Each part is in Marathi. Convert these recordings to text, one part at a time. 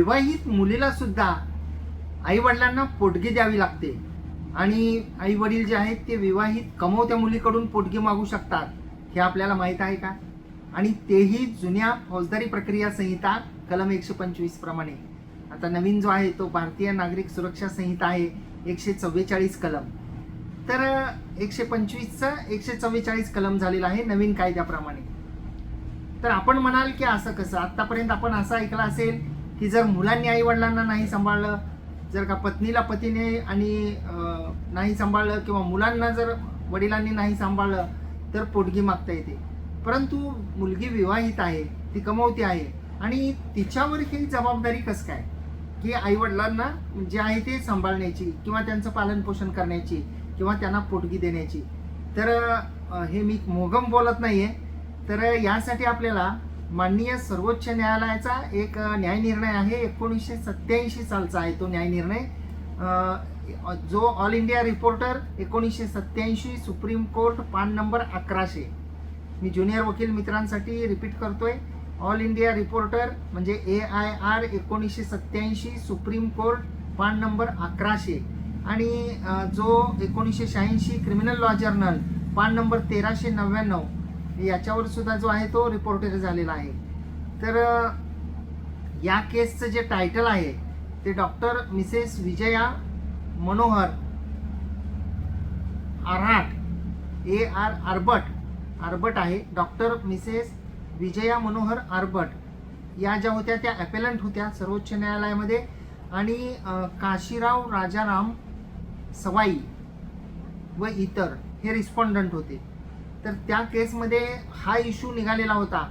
विवाहित मुलीला सुद्धा आई वडिलांना पोटगी द्यावी लागते. आणि आई वडील जे आहेत ते विवाहित कमवत्या मुलीकडून पोटगी मागू शकतात. हे आपल्याला माहीत आहे का? आणि तेही जुन्या फौजदारी प्रक्रिया संहिता कलम एकशे पंचवीस प्रमाणे. आता नवीन जो आहे तो भारतीय नागरिक सुरक्षा संहिता आहे एकशे चव्वेचाळीस कलम. तर एकशे पंचवीसचं एकशे चव्वेचाळीस कलम झालेलं आहे नवीन कायद्याप्रमाणे. तर आपण म्हणाल की असं कसं? आत्तापर्यंत आपण असं ऐकलं असेल की जर मुलांनी आई वडिलांना नाही सांभाळलं जर का पत्नीला पतीने आणि नाही सांभाळलं किंवा मुलांना जर वडिलांनी नाही सांभाळलं तर पोटगी मागता येते. परंतु मुलगी विवाहित आहे ती कमवती आहे आणि तिच्यावर ही जबाबदारी कसं काय? की आई वडिलांना जे आहे ते सांभाळण्याची किंवा त्यांचं पालनपोषण करण्याची किंवा त्यांना पोटगी देण्याची. तर हे मी मोगम बोलत नाही आहे तर यासाठी आपल्याला माननीय सर्वोच्च न्यायालयाचा एक न्यायनिर्णय आहे. एकोणीसशे सत्याऐंशी सालचा आहे तो न्यायनिर्णय जो ऑल इंडिया रिपोर्टर एकोणीसशे सत्याऐंशी सुप्रीम कोर्ट पान नंबर अकराशे. मी ज्युनियर वकील मित्रांसाठी रिपीट करतोय. ऑल इंडिया रिपोर्टर म्हणजे ए आय आर एकोणीसशे सत्याऐंशी सुप्रीम कोर्ट पान नंबर अकराशे. आणि जो एकोणीसशे शहाऐंशी क्रिमिनल लॉ जर्नल पान नंबर तेराशे नव्याण्णव. याच्यावर सुद्धा जो आहे तो रिपोर्टर झालेला आहे. तर या केसचं जे टायटल आहे ते doctor Mrs Vijaya Manohar आराट A R Arbat Arbat आहे. डॉक्टर मिसेस विजया मनोहर आर्बट या ज्या होत्या त्या ॲपेलंट होत्या सर्वोच्च न्यायालयामध्ये. आणि काशीराव राजाराम सवाई व इतर हे रिस्पॉन्डंट होते. तर त्या केसमध्ये हा इश्यू निघालेला होता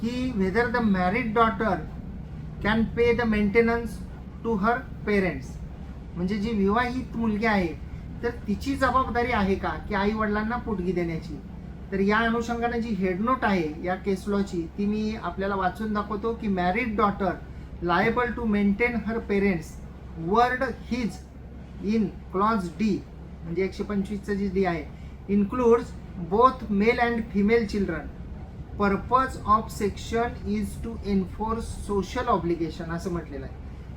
की whether the married daughter can pay the maintenance to her parents म्हणजे जी विवाहित मुलगी आहे तर तिची जबाबदारी आहे का? की आई वडिलांना पोटगी देण्याची. तर या अनुषंगाने जी हेडनोट आहे या केस लॉची ती मी आपल्याला वाचून दाखवतो की married daughter liable to maintain her parents word his in clause D म्हणजे एकशे पंचवीसचं जी डी आहे includes both male and female children purpose of section is to enforce social obligation असं म्हटलेलं आहे.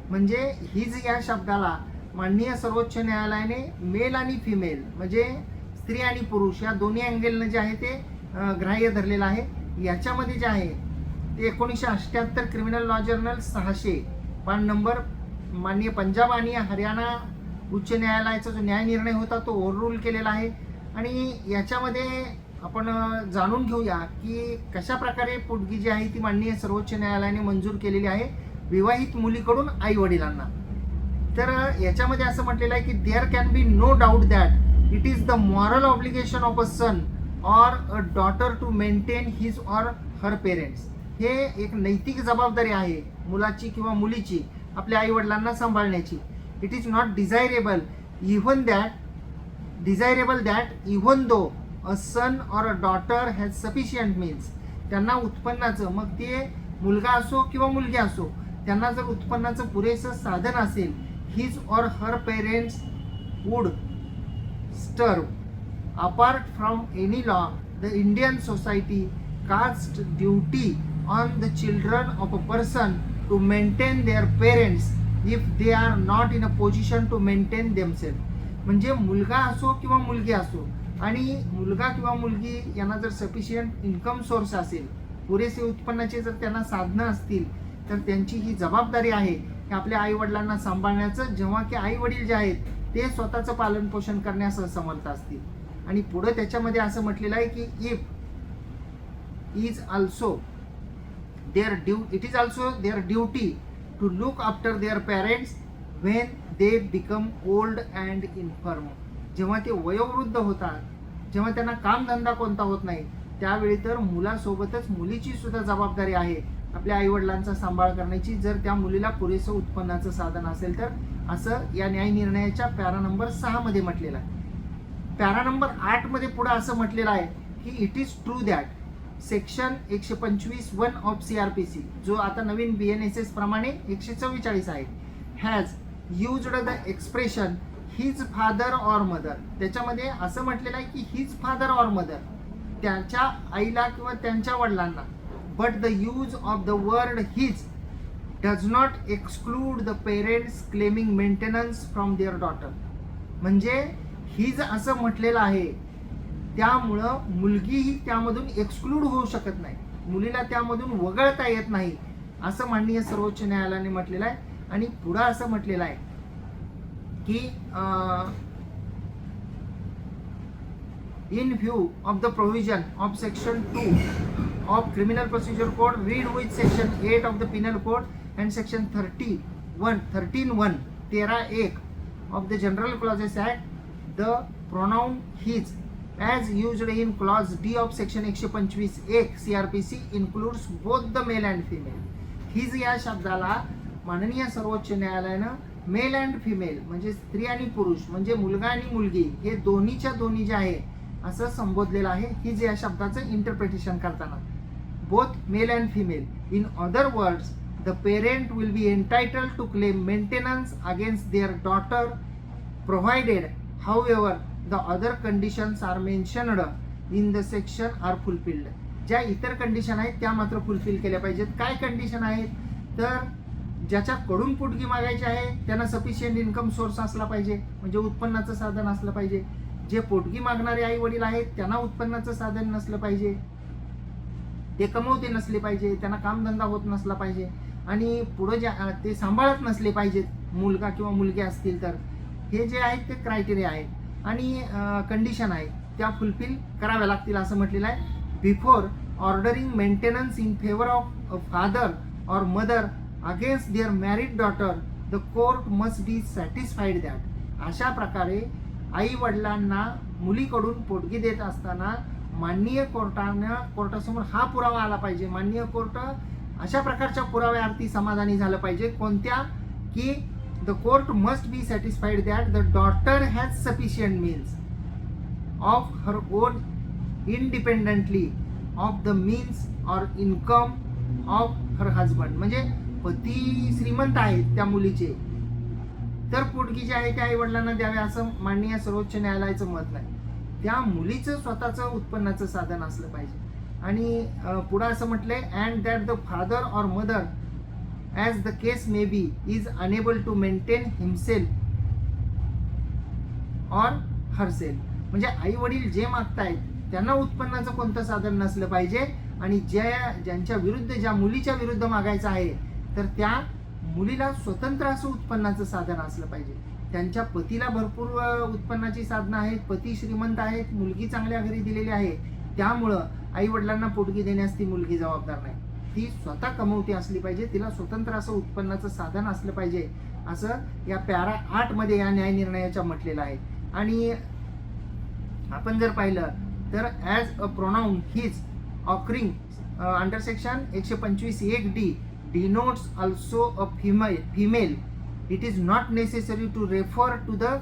म्हणजे हिज या शब्दाला माननीय सर्वोच्च न्यायालयाने मेल आणि फिमेल म्हणजे स्त्री आणि पुरुष या दोन्ही अँगलनं जे आहे ते ग्राह्य धरलेलं आहे. याच्यामध्ये जे आहे ते एकोणीसशे अठ्ठ्याहत्तर क्रिमिनल लॉ जर्नल सहाशे पान नंबर माननीय पंजाब आणि हरियाणा उच्च न्यायालयाचा जो न्यायनिर्णय होता तो ओव्हररूल केलेला आहे. आणि याच्यामध्ये आपण जाणून घेऊया की कशा प्रकारे पोटगी जी आहे ती माननीय सर्वोच्च न्यायालयाने मंजूर केलेली आहे विवाहित मुलीकडून आई वडिलांना तर याच्यामध्ये असं म्हटलेलं आहे की there can be no doubt that it is the moral obligation of a son or a daughter to maintain his or her parents हे एक नैतिक जबाबदारी आहे मुलाची किंवा मुलीची आपल्या आई वडिलांना सांभाळण्याची. It is not desirable even that desirable that even though a son or a daughter has sufficient means त्यांना उत्पन्नाचं मग ते मुलगा असो किंवा मुलगी असो त्यांना जर उत्पन्नाचं पुरेसं साधन असेल his or her parents would starve apart from any law the Indian society cast duty on the children of a person to maintain their parents if they are not in a position to maintain themselves म्हणजे मुलगा असो किंवा मुलगी असो आणि मुलगा किंवा मुलगी यांना जर सफिशियंट इन्कम सोर्स असेल पुरेसे उत्पन्नाचे जर त्यांना साधनं असतील तर त्यांची ही जबाबदारी आहे की आपल्या आईवडिलांना सांभाळण्याचं. जेव्हा की आई वडील जे आहेत ते स्वतःचं पालनपोषण करण्यास समर्थ असतील. आणि पुढं त्याच्यामध्ये असं म्हटलेलं आहे की if is also there due it is also there duty to look after their parents when they become old and infirm जेव्हा ते वयोवृद्ध होतात जेव्हा त्यांना कामधंदा कोणता होत नाही त्यावेळी तर मुलासोबतच मुलीची सुद्धा जबाबदारी आहे. आपल्या आईवडिलांचा सांभाळ करण्याची जर त्या मुलीला पुरेसं उत्पन्नाचं साधन असेल तर. असं या न्याय निर्णयाच्या पॅरा नंबर सहामध्ये म्हटलेलं आहे. पॅरा नंबर आठमध्ये पुढं असं म्हटलेलं आहे की it is true that section एकशे पंचवीस one of C R P C जो आता नवीन बी एन एस एस प्रमाणे एकशे चव्वेचाळीस आहे has used the expression his father or mother त्याच्यामध्ये असं म्हटलेलं आहे की हिज फादर ऑर मदर त्यांच्या आईला किंवा त्यांच्या वडिलांना. But the use of the word his does not exclude the parents claiming maintenance from their daughter म्हणजे हिज असं म्हटलेलं आहे. त्यामुळं मुलगीही त्यामधून एक्सक्लूड होऊ शकत नाही. मुलीला त्यामधून वगळता येत नाही. असं माननीय सर्वोच्च न्यायालयाने म्हटलेलं आहे. आणि पुढं असं म्हटलेलं आहे की in view of the provision of section two of criminal procedure code read with section eight of the penal code and section thirty one thirteen one तेरा एक of the general clauses at the pronoun his as used in clause D of section एकशे पंचवीस एक C R P C includes both the male and female his या शब्दाला माननीय सर्वोच्च न्यायालयानं मेल अँड फिमेल म्हणजे स्त्री आणि पुरुष म्हणजे मुलगा आणि मुलगी हे दोन्हीच्या दोन्ही जे आहे असं संबोधलेलं आहे हिज या शब्दाचं इंटरप्रिटेशन करताना. Both male and female in other words the parent will be entitle to claim maintenance against their daughter provided however the other conditions are mentioned in the section are fulfilled ज्या इतर कंडिशन आहेत त्या मात्र फुलफिल केल्या पाहिजेत. काय कंडिशन आहेत? तर ज्याच्याकडून पोटगी मागायची आहे त्यांना सफिशियंट इन्कम सोर्स असला पाहिजे म्हणजे उत्पन्नाचं साधन असलं पाहिजे. जे पोटगी मागणारे आई वडील आहेत त्यांना उत्पन्नाचं साधन नसलं पाहिजे. ते कमवते नसले पाहिजे त्यांना कामधंदा होत नसला पाहिजे. आणि पुढं जे ते सांभाळत नसले पाहिजेत मुलगा किंवा मुलगी असतील तर. हे जे आहेत ते क्रायटेरिया आहेत. आणि कंडिशन आहे त्या फुलफिल कराव्या लागतील असं म्हटलेलं आहे. Before ordering maintenance in favour of father or mother against their married daughter the court must be satisfied that अशा प्रकारे आई वडिलांना मुलीकडून पोटगी देत असताना माननीय कोर्टानं कोर्टासमोर हा पुरावा आला पाहिजे. माननीय कोर्ट अशा प्रकारच्या पुराव्यावरती समाधानी झालं पाहिजे. कोणत्या? की the court must be satisfied that the daughter has sufficient means of her own independently of the means or income of her husband म्हणजे पती श्रीमंत आहेत त्या मुलीचे. तर पोटगी जे आहे त्या आई वडिलांना द्यावे असं माननीय सर्वोच्च न्यायालयाचं मत नाही. त्या मुलीचं स्वतःचं उत्पन्नाचं साधन असलं पाहिजे. आणि पुढं असं म्हटलंय and that the father or mother as the case may be is unable to maintain himself or herself म्हणजे आई वडील जे मागतायत त्यांना उत्पन्नाचं कोणतं साधन नसलं पाहिजे. आणि ज्या ज्यांच्या विरुद्ध ज्या मुलीच्या विरुद्ध मागायचं आहे तर त्या मुलीला स्वतंत्र असं उत्पन्नाचं साधन असलं पाहिजे. त्यांच्या पतीला भरपूर उत्पन्नाची साधनं आहेत. पती श्रीमंत आहेत मुलगी चांगल्या घरी दिलेली आहे. त्यामुळं आई वडिलांना पोटगी देण्यास ती मुलगी जबाबदार नाही. ती स्वतः कमवती असली पाहिजे. तिला स्वतंत्र असं उत्पन्नाचं साधन असलं पाहिजे. असं या पॅरा आठमध्ये या न्याय निर्णयाच्या म्हटलेलं आहे. आणि आपण जर पाहिलं तर as a pronoun his occurring under section एकशे पंचवीस एक D denotes also a female female it is not necessary to refer to the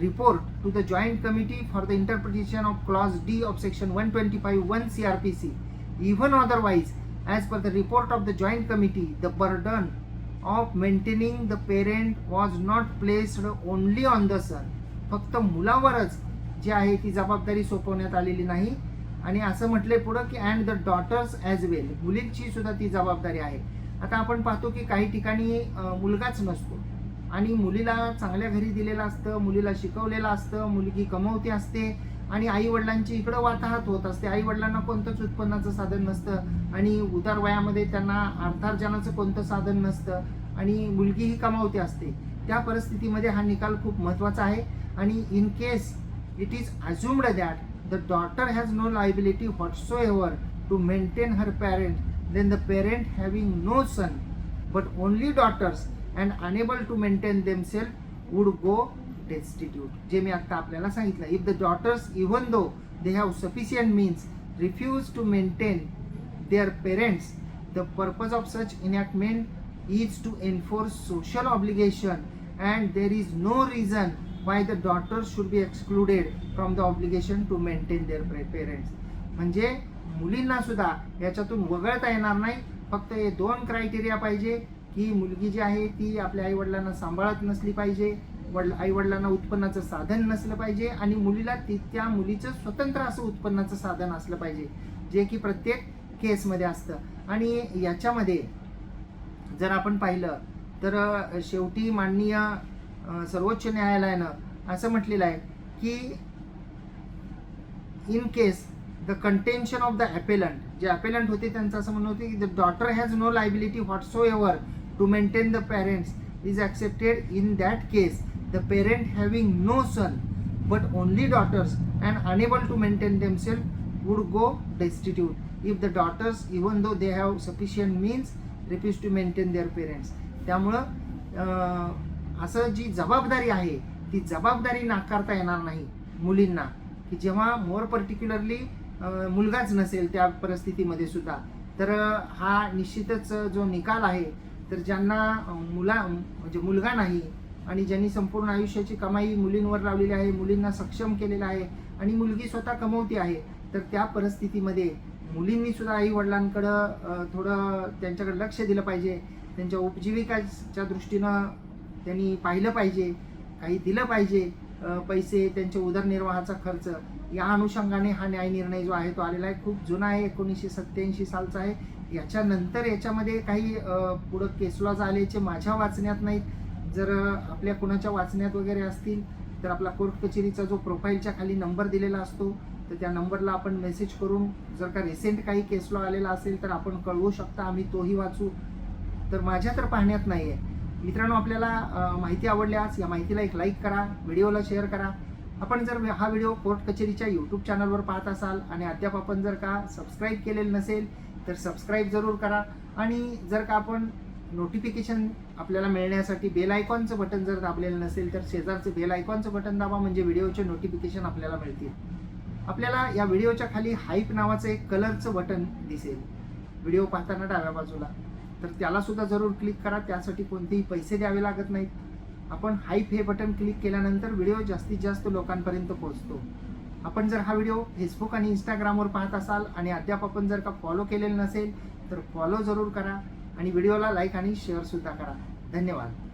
report to the joint committee for the interpretation of clause d of section 125 1 crpc even otherwise as per the report of the joint committee the burden of maintaining the parent was not placed only on the son फक्त मुलावरच जी आहे ती जबाबदारी सोपवण्यात आलेली नाही आणि असं म्हटलंय पुढं की and the daughters as well मुलींची सुद्धा ती जबाबदारी आहे. आता आपण पाहतो की काही ठिकाणी मुलगाच नसतो. आणि मुलीला चांगल्या घरी दिलेलं असतं मुलीला शिकवलेलं असतं मुलगी कमवते असते आणि आई वडिलांची इकडं वाताहत होत असते. आई वडिलांना कोणतंच उत्पन्नाचं साधन नसतं आणि उतार वयामध्ये त्यांना अर्थार्जनाचं कोणतं साधन नसतं आणि मुलगीही कमावते असते. त्या परिस्थितीमध्ये हा निकाल खूप महत्त्वाचा आहे. आणि in case it is assumed that the daughter has no liability whatsoever to maintain her parent then the parent having no son but only daughters and unable to maintain themselves would go destitute जे मी आता आपल्याला सांगितलं if the daughters even though they have sufficient means refuse to maintain their parents the purpose of such enactment is to enforce social obligation and there is no reason why the daughters should be excluded from the obligation to maintain their pa- parents. म्हणजे मुलींना सुद्धा याच्यातून वगळता येणार नाही. फक्त हे दोन क्रायटेरिया पाहिजे की मुलगी जी आहे ती आपल्या आई वडिलांना सांभाळत नसली पाहिजे वडील आई वडिलांना उत्पन्नाचं साधन नसलं पाहिजे आणि मुलीला ती त्या मुलीचं स्वतंत्र असं उत्पन्नाचं साधन असलं पाहिजे जे की प्रत्येक केसमध्ये असतं. आणि याच्यामध्ये जर आपण पाहिलं तर शेवटी माननीय सर्वोच्च न्यायालयानं असं म्हटलेलं आहे की in case the contention of the appellant जे ॲपेलंट होते त्यांचं असं म्हणणं होतं की the daughter has no liability whatsoever to maintain the parents is accepted in that case the parent having no son but only daughters and unable to maintain themselves would go destitute if the daughters even though they have sufficient means refuse to maintain their parents त्यामुळं असं जी जबाबदारी आहे ती जबाबदारी नाकारता येणार नाही मुलींना. की जेव्हा मोर पर्टिक्युलरली मुलगाच नसेल त्या परिस्थितीमध्ये सुद्धा तर हा निश्चितच जो निकाल आहे तर ज्यांना मुला म्हणजे मुलगा नाही आणि ज्यांनी संपूर्ण आयुष्याची कमाई मुलींवर लावलेली आहे मुलींना सक्षम केलेलं आहे आणि मुलगी स्वतः कमवती आहे तर त्या परिस्थितीमध्ये मुलींनी सुद्धा आई वडिलांकडं थोडं त्यांच्याकडे लक्ष दिलं पाहिजे. त्यांच्या उपजीविकाच्या दृष्टीनं त्यांनी पाहिलं पाहिजे काही दिलं पाहिजे पैसे त्यांच्या उदरनिर्वाहाचा खर्च. या अनुषंगाने हा न्याय निर्णय जो आहे तो आलेला आहे. खूप जुना आहे एकोणीसशे सत्त्याऐंशी सालचा आहे. याच्यानंतर याच्यामध्ये काही पुढं केसलॉज आल्याचे माझ्या वाचण्यात नाहीत. जर आपल्या कुणाच्या वाचण्यात वगैरे असतील तर आपला कोर्ट कचेरीचा जो प्रोफाईलच्या खाली नंबर दिलेला असतो तर त्या नंबरला आपण मेसेज करून जर का रिसेंट काही केसलॉ आलेला असेल तर आपण कळवू शकता आम्ही तोही वाचू. तर माझ्या तर पाहण्यात नाही आहे मित्रांनो आपल्याला माहिती आवडल्यास या माहितीला एक लाईक करा व्हिडिओला शेअर करा. आपण जर हा व्हिडिओ कोर्ट कचेरीच्या यूट्यूब चॅनलवर पाहत असाल आणि अद्याप आपण जर का सबस्क्राईब केलेलं नसेल तर सबस्क्राईब जरूर करा. आणि जर का आपण नोटिफिकेशन आपल्याला मिळण्यासाठी बेल आयकॉनचं बटन जर दाबलेलं नसेल तर शेजारचं बेल आयकॉनचं बटन दाबा म्हणजे व्हिडिओचे नोटिफिकेशन आपल्याला मिळतील. आपल्याला या व्हिडिओच्या खाली हाईप नावाचं एक कलरचं बटन दिसेल. व्हिडिओ पाहताना डाव्या बाजूला. तर त्याला सुद्धा जरूर क्लिक करा. त्यासाठी कोणतेही पैसे द्यावे लागत नाहीत. आपण हाईप हे बटन क्लिक केल्यानंतर व्हिडिओ जास्तीत जास्त लोकांपर्यंत पोहोचतो. आपण जर हा व्हिडिओ फेसबुक आणि इंस्टाग्रामवर पाहत असाल आणि अद्याप आपण जर का फॉलो केलेलं नसेल तर फॉलो जरूर करा आणि व्हिडिओला लाईक आणि शेअरसुद्धा करा. धन्यवाद.